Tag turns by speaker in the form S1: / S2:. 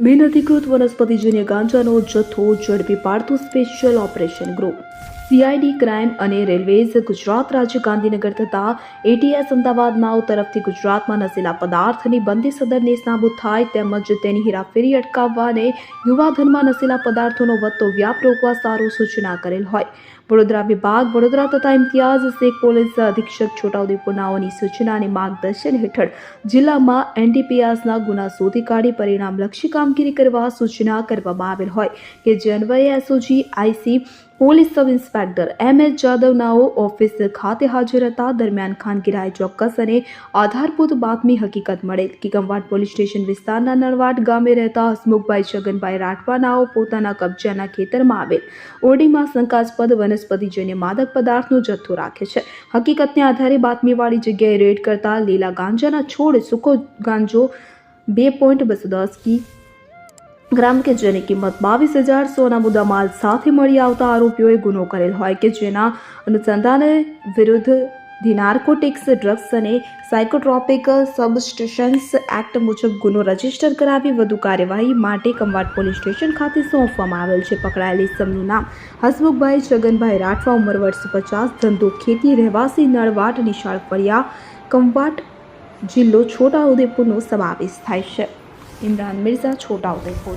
S1: બિનઅધિકૃત વનસ્પતિજન્ય ગાંજાનો જથ્થો ઝડપી પાડતું special operation group CID crime અને રેલવેઝ ગુજરાત રાજ્ય ગાંધીનગર તથા એટીએસ અમદાવાદ નાવ તરફથી ગુજરાતમાં નશીલા પદાર્થની બંદી સદર નેસ્નાબૂદ થાય તેમજ તેની હેરાફેરી અટકાવવા અને યુવાધનમાં નશીલા પદાર્થોનો વધતો વ્યાપ રોકવા સારું સૂચના કરેલ હોય. વડોદરા વિભાગ, વડોદરા તથા ઇમ્તિયાઝ શેખ પોલીસ અધિક્ષક છોટાઉદેપુર નાઓની સૂચના અને માર્ગદર્શન હેઠળ જિલ્લામાં એનડીપીએસના ગુના શોધી કાઢી પરિણામલક્ષી કામગીરી કરવા સૂચના કરવામાં આવેલ હોય કે જે અન્વયે SOG IC police sub inspector M S જાદવનાઓ office ખાતે હાજર હતા. દરમિયાન ખાનગીરાએ ચોક્કસ અને આધારભૂત બાતમી હકીકત મળેલ કે પોલીસ સ્ટેશન વિસ્તારના નળવાડ ગામે રહેતા હસમુખભાઈ છગનભાઈ રાઠવાનાઓ પોતાના કબજાના ખેતરમાં આવેલ. ઓરડીમાં શંકાસ્પદ વનસ્પતિજન્ય માદક પદાર્થનો જથ્થો રાખે છે. હકીકતને આધારે બાતમીવાળી જગ્યાએ રેડ કરતા લીલા ગાંજાના છોડ, સૂકો ગાંજો, બે પોઈન્ટ બસો દસ કી ગ્રામ કે જેની કિંમત બાવીસ હજાર સોના મુદ્દામાલ સાથે મળી આવતા આરોપીઓએ ગુનો કરેલ હોય કે જેના અનુસંધાને વિરુદ્ધ ધી ડ્રગ્સ અને સાયકોટ્રોપિક સબસ્ટિશન્સ એક્ટ મુજબ ગુનો રજિસ્ટર કરાવી વધુ કાર્યવાહી માટે કમવાડ પોલીસ સ્ટેશન ખાતે સોંપવામાં આવેલ છે. પકડાયેલી સમનું નામ હસમુખભાઈ છગનભાઈ રાઠવા ઉંમર વર્ષ પચાસ, ધંધો ખેતી, રહેવાસી, નળવાટ, નિશાળ ફળિયા કમવાટ જિલ્લો છોટાઉદેપુરનો સમાવેશ થાય છે. ઇમરાન મિર્ઝા, છોટાઉદેપુર.